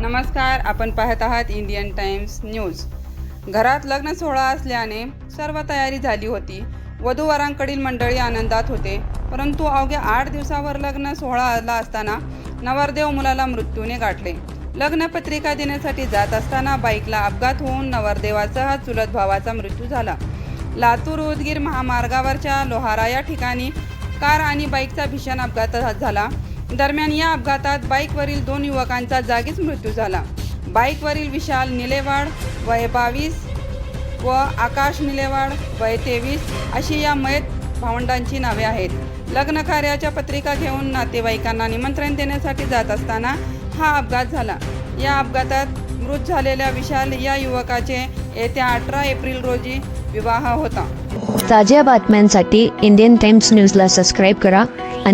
नमस्कार आपण पाहत आहात इंडियन टाइम्स न्यूज. घरात लग्न सोहळा असल्याने सर्व तयारी झाली होती. वधूवरांकडील मंडळी आनंदात होते परंतु अवघ्या आठ दिवसावर लग्न सोहळा आला असताना नवरदेव मुलाला मृत्यूने गाठले. लग्नपत्रिका देण्यासाठी जात असताना बाईकला अपघात होऊन नवरदेवासह चुलत भावाचा मृत्यू झाला. लातूर उदगीर महामार्गावरच्या लोहारा या ठिकाणी कार आणि बाईकचा भीषण अपघात झाला. दरम्यान या अपघातात बाईकवरील दोन युवकांचा जागीच मृत्यू झाला. बाईकवरील विशाल निलेवाड वय बावीस व आकाश निलेवाड वय तेवीस अशी या मयत भावंडांची नावे आहेत. लग्न कार्याच्या पत्रिका घेऊन नातेवाईकांना निमंत्रण देण्यासाठी जात असताना हा अपघात झाला. या अपघातात मृत झालेल्या विशाल या युवकाचे येत्या अठरा एप्रिल रोजी विवाह होता. ताज्या बातम्यांसाठी इंडियन टाइम्स न्यूजला सबस्क्राईब करा आणि